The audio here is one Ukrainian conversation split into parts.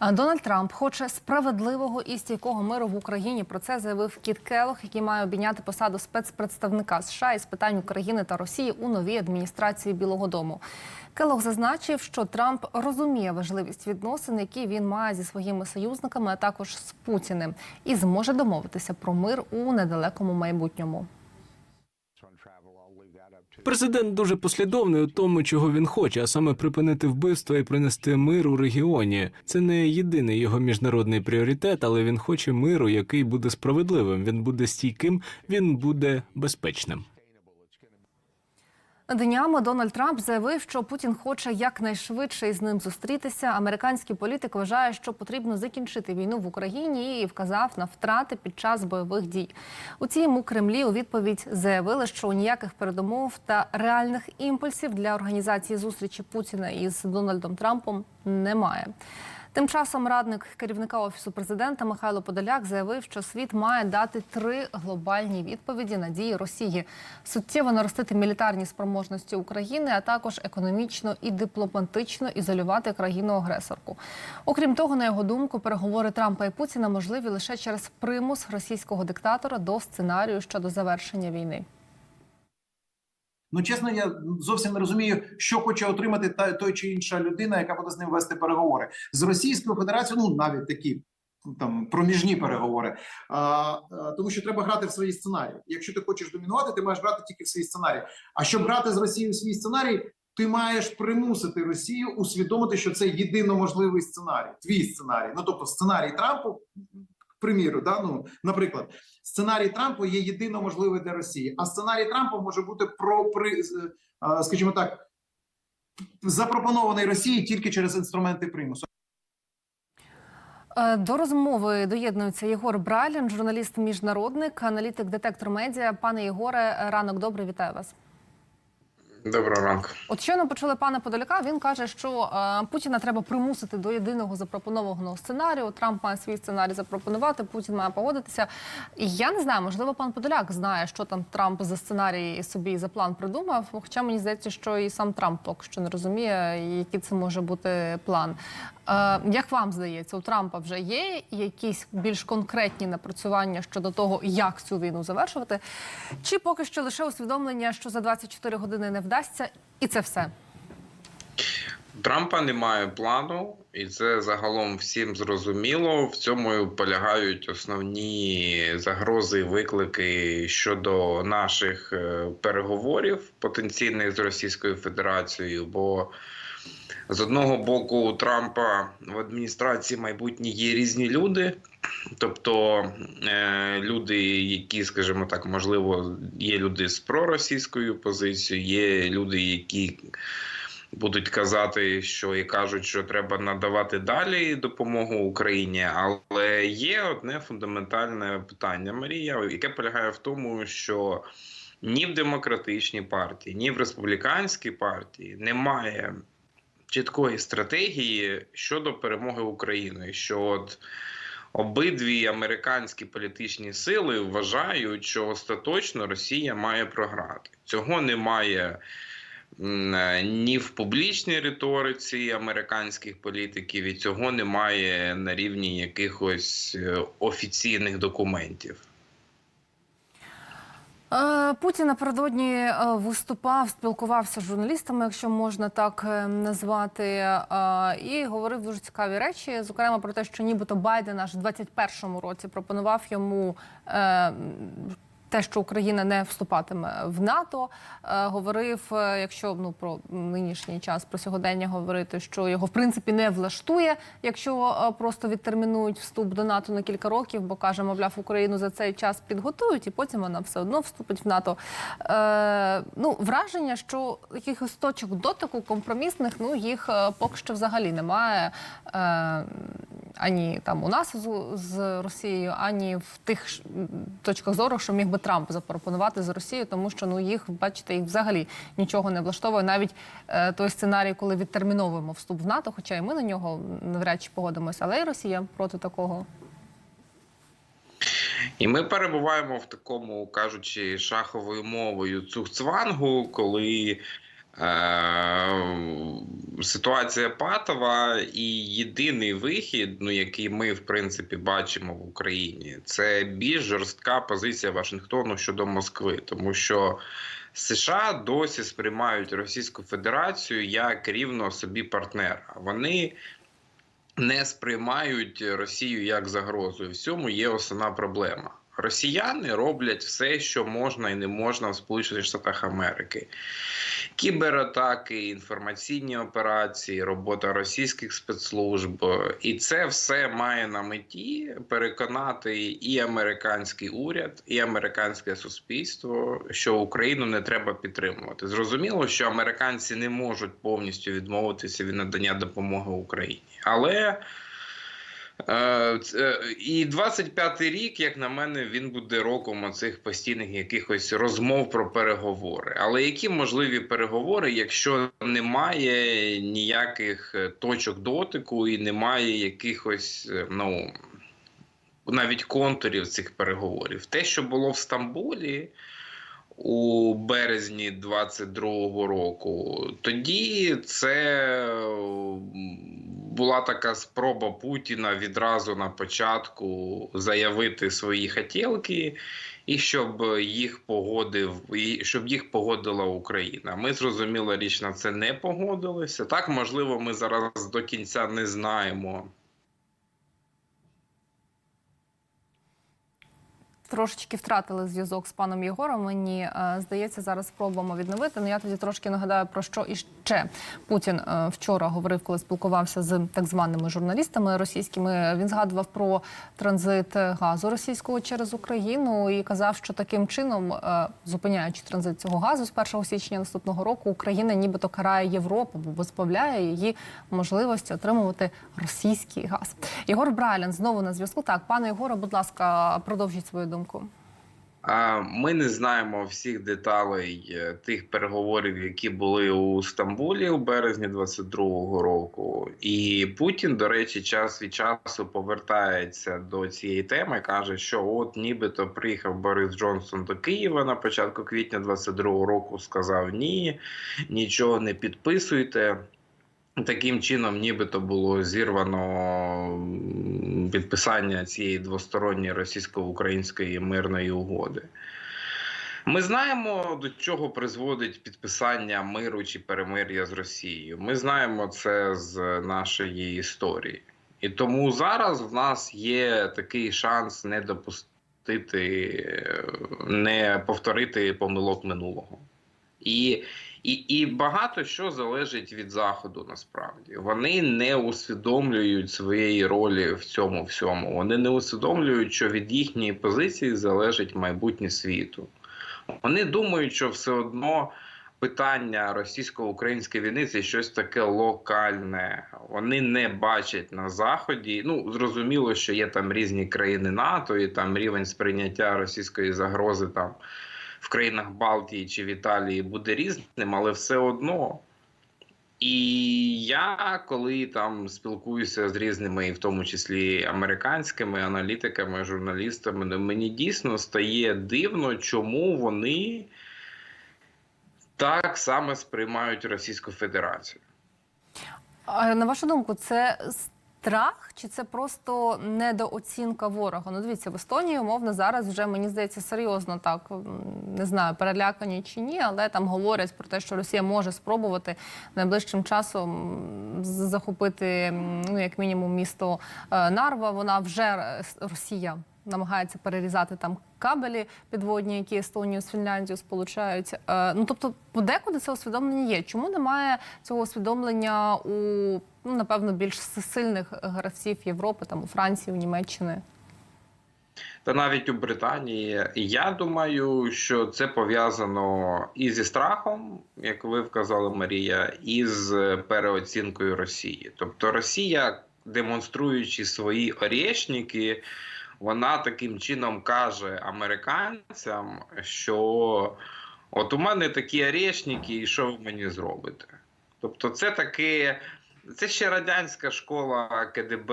Дональд Трамп хоче справедливого і стійкого миру в Україні. Про це заявив Кіт Келох, який має обійняти посаду спецпредставника США із питань України та Росії у новій адміністрації Білого Дому. Келох зазначив, що Трамп розуміє важливість відносин, які він має зі своїми союзниками, а також з Путіним, і зможе домовитися про мир у недалекому майбутньому. Президент дуже послідовний у тому, чого він хоче, а саме припинити вбивство і принести мир у регіоні. Це не єдиний його міжнародний пріоритет, але він хоче миру, який буде справедливим. Він буде стійким, він буде безпечним. Днями Дональд Трамп заявив, що Путін хоче якнайшвидше із ним зустрітися. Американський політик вважає, що потрібно закінчити війну в Україні і вказав на втрати під час бойових дій. Утім, у Кремлі у відповідь заявили, що ніяких передумов та реальних імпульсів для організації зустрічі Путіна із Дональдом Трампом немає. Тим часом радник керівника офісу президента Михайло Подоляк заявив, що світ має дати три глобальні відповіді на дії Росії: суттєво наростити мілітарні спроможності України, а також економічно і дипломатично ізолювати країну-агресорку. Окрім того, на його думку, переговори Трампа і Путіна можливі лише через примус російського диктатора до сценарію щодо завершення війни. Ну, чесно, я зовсім не розумію, що хоче отримати та той чи інша людина, яка буде з ним вести переговори з Російською Федерацією. Ну навіть такі там проміжні переговори. А, а, тому що треба грати в свої сценарії. Якщо ти хочеш домінувати, ти маєш грати тільки в свій сценарій. А щоб грати з Росією в свій сценарій, ти маєш примусити Росію усвідомити, що це єдино можливий сценарій, твій сценарій. Ну тобто сценарій Трампу, приміру, да, ну, наприклад, сценарій Трампу є єдино можливий для Росії, а сценарій Трампа може бути про при, скажімо так, запропонований Росії тільки через інструменти примусу. Е, До розмови доєднується Єгор Брайлін, журналіст міжнародник, аналітик детектор медіа. Пане Єгоре, ранок добрий, вітаю вас. Доброго ранку. От щойно почули пана Подоляка. Він каже, що е, Путіна треба примусити до єдиного запропонованого сценарію. Трамп має свій сценарій запропонувати. Путін має погодитися. І я не знаю, можливо, пан Подоляк знає, що там Трамп за сценарій собі за план придумав. Хоча мені здається, що і сам Трамп поки що не розуміє, який це може бути план. Е, як вам здається, у Трампа вже є якісь більш конкретні напрацювання щодо того, як цю війну завершувати, чи поки що лише усвідомлення, що за 24 години не вдасться, і це все. Трампа немає плану, і це загалом всім зрозуміло. В цьому полягають основні загрози, виклики щодо наших е, переговорів потенційних з Російською Федерацією. Бо з одного боку у Трампа в адміністрації майбутні є різні люди, тобто е, люди, які, скажімо так, можливо, є люди з проросійською позицією, є люди, які будуть казати, що і кажуть, що треба надавати далі допомогу Україні. Але є одне фундаментальне питання, Марія, яке полягає в тому, що ні в демократичній партії, ні в республіканській партії немає чіткої стратегії щодо перемоги України. Що от обидві американські політичні сили вважають, що остаточно Росія має програти. Цього немає ні в публічній риториці американських політиків, і цього немає на рівні якихось е, офіційних документів. Е, Путін напередодні е, виступав, спілкувався з журналістами, якщо можна так е, назвати, і говорив дуже цікаві речі. Зокрема, про те, що нібито Байден аж в 21-му році пропонував йому. Те, що Україна не вступатиме в НАТО, е, говорив, е, якщо ну про нинішній час про сьогодення говорити, що його в принципі не влаштує, якщо е, просто відтермінують вступ до НАТО на кілька років, бо каже, мовляв, Україну за цей час підготують, і потім вона все одно вступить в НАТО. Е, ну враження, що якихось точок дотику компромісних, ну їх поки що взагалі немає. Е, ані там у нас з, з Росією, ані в тих точках зору, що міг би Трамп запропонувати з Росією, тому що ну їх, бачите, їх взагалі нічого не влаштовує. Навіть е, той сценарій, коли відтерміновуємо вступ в НАТО, хоча і ми на нього навряд чи погодимося, але і Росія проти такого. І ми перебуваємо в такому, кажучи, шаховою мовою цугцвангу, коли ситуація патова, і єдиний вихід, ну який ми в принципі бачимо в Україні, це більш жорстка позиція Вашингтону щодо Москви, тому що США досі сприймають Російську Федерацію як рівно собі партнера. Вони не сприймають Росію як загрозу. І в цьому є основна проблема. Росіяни роблять все, що можна і не можна в Сполучених Штатах Америки. Кібератаки, інформаційні операції, робота російських спецслужб, і це все має на меті переконати і американський уряд, і американське суспільство, що Україну не треба підтримувати. Зрозуміло, що американці не можуть повністю відмовитися від надання допомоги Україні, але І 25-й рік, як на мене, він буде роком оцих постійних якихось розмов про переговори. Але які можливі переговори, якщо немає ніяких е, точок дотику і немає якихось, е, ну навіть контурів цих переговорів? Те, що було в Стамбулі. У березні 22-го року тоді це була така спроба Путіна відразу на початку заявити свої хотілки, і щоб їх погодив, і щоб їх погодила Україна. Ми зрозуміло річ на це не погодилися. Так, можливо, ми зараз до кінця не знаємо. Трошечки втратили зв'язок з паном Єгором. Мені е, здається, зараз спробуємо відновити. Ну я тоді трошки нагадаю про що іще Путін е, вчора говорив, коли спілкувався з так званими журналістами російськими. Він згадував про транзит газу російського через Україну і казав, що таким чином, е, зупиняючи транзит цього газу з 1 січня наступного року, Україна нібито карає Європу, бо позбавляє її можливості отримувати російський газ. Єгор Брайлян знову на зв'язку. Так, пане Єгоре, будь ласка, продовжіть свою думку. Ми не знаємо всіх деталей е, тих переговорів, які були у Стамбулі у березні 22-го року. І Путін, до речі, час від часу повертається до цієї теми. каже, що от нібито приїхав Борис Джонсон до Києва на початку квітня 22-го року. Сказав ні, нічого не підписуйте. Таким чином, нібито було зірвано підписання цієї двосторонньої російсько-української мирної угоди. Ми знаємо, до чого призводить підписання миру чи перемир'я з Росією. Ми знаємо це з нашої історії. І тому зараз в нас є такий шанс не допустити, не повторити помилок минулого. І і, і багато що залежить від заходу. Насправді вони не усвідомлюють своєї ролі в цьому всьому. Вони не усвідомлюють, що від їхньої позиції залежить майбутнє світу. Вони думають, що все одно питання російсько-української війни це щось таке локальне. Вони не бачать на заході. Ну зрозуміло, що є там різні країни НАТО, і там рівень сприйняття російської загрози там в країнах Балтії чи в Італії буде різним, але все одно. І я коли там спілкуюся з різними, в тому числі американськими аналітиками, журналістами, ну, мені дійсно стає дивно, чому вони так саме сприймають Російську Федерацію. На вашу думку, це страх чи це просто недооцінка ворога? Ну, дивіться, в Естонії умовно зараз вже мені здається серйозно так не знаю, перелякані чи ні, але там говорять про те, що Росія може спробувати найближчим часом захопити ну як мінімум місто е, Нарва. Вона вже е, Росія. Намагається перерізати там кабелі підводні, які Естонію з Фінляндією сполучають. Е, ну тобто, подекуди це усвідомлення є. Чому немає цього усвідомлення у ну напевно більш сильних гравців Європи, там у Франції, у Німеччини? Та навіть у Британії. Я думаю, що це пов'язано і зі страхом, як ви вказали, Марія, і з переоцінкою Росії. Тобто Росія, демонструючи свої орєшники, вона таким чином каже американцям, що от у мене такі орєшники, і що ви мені зробите? Тобто, це таке Це ще радянська школа КДБ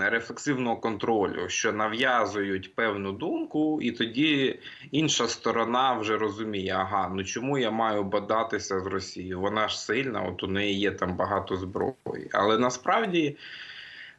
рефлексивного контролю, що нав'язують певну думку, і тоді інша сторона вже розуміє, ага, ну чому я маю бодатися з Росією? Вона ж сильна, от у неї є там багато зброї. Але насправді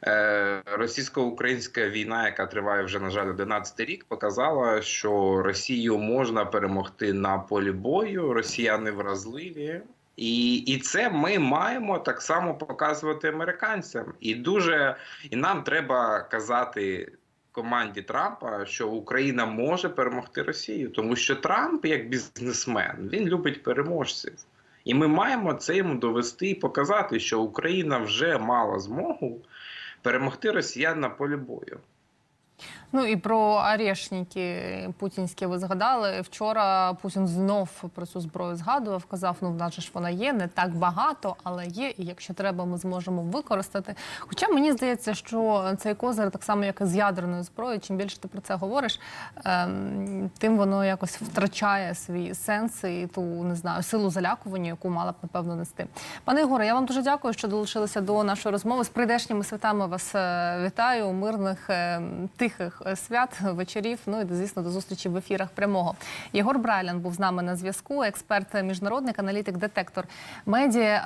е, російсько-українська війна, яка триває вже, на жаль, 11 рік, показала, що Росію можна перемогти на полі бою, росіяни вразливі. І, і це ми маємо так само показувати американцям. І дуже і нам треба казати команді Трампа, що Україна може перемогти Росію, тому що Трамп, як бізнесмен, він любить переможців. І ми маємо це йому довести і показати, що Україна вже мала змогу перемогти росіян на полі бою. Ну і про арешники путінські ви згадали. Вчора Путін знов про цю зброю згадував. Казав, ну в нас ж вона є, не так багато, але є. І якщо треба, ми зможемо використати. Хоча мені здається, що цей козир, так само як і з ядерною зброєю, чим більше ти про це говориш, ем, тим воно якось втрачає свій сенс і ту не знаю силу залякування, яку мала б напевно нести. Пане Ігоре, я вам дуже дякую, що долучилися до нашої розмови. З прийдешніми святами вас е, вітаю. Мирних е, тихих е, свят, вечорів. Ну і звісно, до зустрічі в ефірах прямого. Єгор Брайлян був з нами на зв'язку. Експерт, міжнародник, аналітик, детектор медіа.